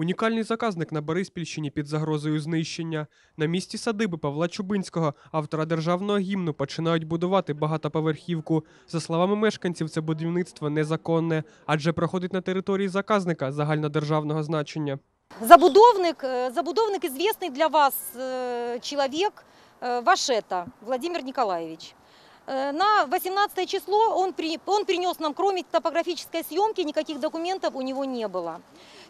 Унікальний заказник на Бориспільщині під загрозою знищення. На місці садиби Павла Чубинського, автора державного гімну, починають будувати багатоповерхівку. За словами мешканців, це будівництво незаконне, адже проходить на території заказника загальнодержавного значення. Забудовник, э, забудовник известный для вас э, человек, э, Вашета Владимир Николаевич. Э, На 18 число он, при, он принес нам, кроме топографической съемки, никаких документов у него не было.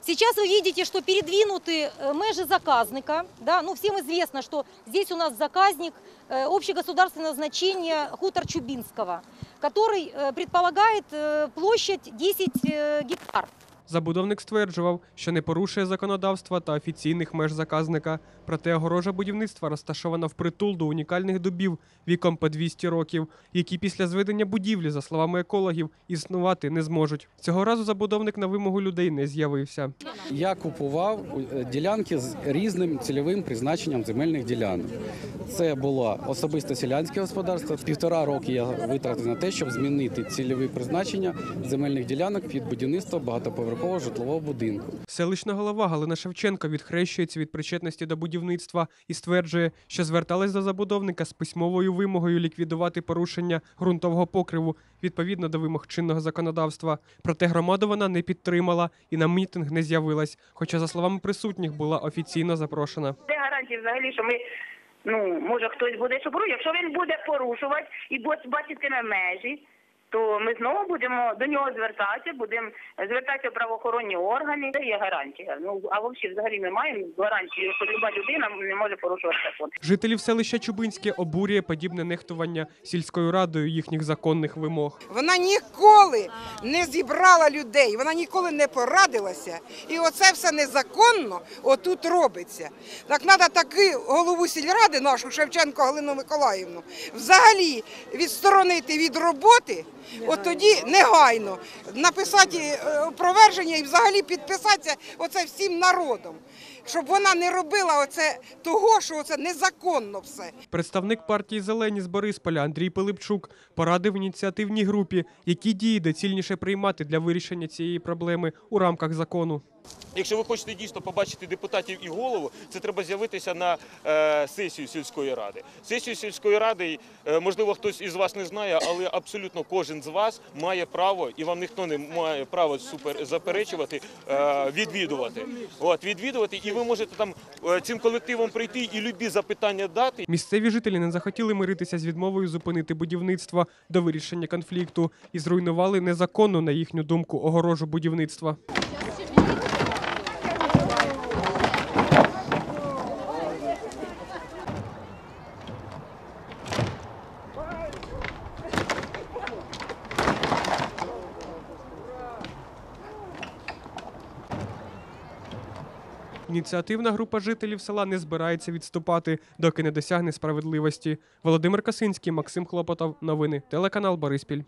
Сейчас вы видите, что передвинуты э, межи заказника. Да? Ну, всем известно, что здесь у нас заказник э, общегосударственного значения хутор Чубинского, который э, предполагает э, площадь 10 э, гектар. Забудовник стверджував, що не порушує законодавства та офіційних меж заказника. Проте огорожа будівництва розташована впритул до унікальних дубів віком по 200 років, які після зведення будівлі, за словами екологів, існувати не зможуть. Цього разу забудовник на вимогу людей не з'явився. Я купував е, ділянки з різним цільовим призначенням земельних ділянок. Це було особисто селянське господарство. Півтора роки я витратив на те, щоб змінити цільове призначення земельних ділянок під будівництво багатоповерхового житлового будинку. Селищна голова Галина Шевченко відхрещується від причетності до будівництва і стверджує, що зверталась до забудовника з письмовою вимогою ліквідувати порушення ґрунтового покриву відповідно до вимог чинного законодавства. Проте громаду вона не підтримала і на мітинг не з'явилась, хоча, за словами присутніх, була офіційно запрошена. Де гарантії взагалі, що ми, ну, може хтось буде що. Якщо він буде порушувати і буде бачитиме межі, то ми знову будемо до нього звертатися, будемо звертатися в правоохоронні органи. Це є гарантія. Ну, а взагалі, взагалі ми маємо гарантію, що люба людина не може порушувати закон. Жителів селища Чубинське обурює подібне нехтування сільською радою їхніх законних вимог. Вона ніколи не зібрала людей, вона ніколи не порадилася. І оце все незаконно отут робиться. Так треба таки голову сільради, нашу Шевченко Галину Миколаївну, взагалі відсторонити від роботи, от тоді негайно написати проверження опроверження і взагалі підписатися оце всім народом. Щоб вона не робила оце того, що оце незаконно все. Представник партії Зелені з Борисполя Андрій Пилипчук порадив ініціативній групі, які дії доцільніше приймати для вирішення цієї проблеми у рамках закону. Якщо ви хочете дійсно побачити депутатів і голову, це треба з'явитися на е, сесію сільської ради. Сесію сільської ради, е, можливо, хтось із вас не знає, але абсолютно кожен з вас має право, і вам ніхто не має права супер заперечувати, е, відвідувати. От відвідувати, і ви можете там е, цим колективом прийти і любі запитання дати. Місцеві жителі не захотіли миритися з відмовою зупинити будівництво до вирішення конфлікту і зруйнували незаконно, на їхню думку, огорожу будівництва. Ініціативна група жителів села не збирається відступати, доки не досягне справедливості. Володимир Касинський, Максим Хлопотов. Новини. Телеканал Бориспіль.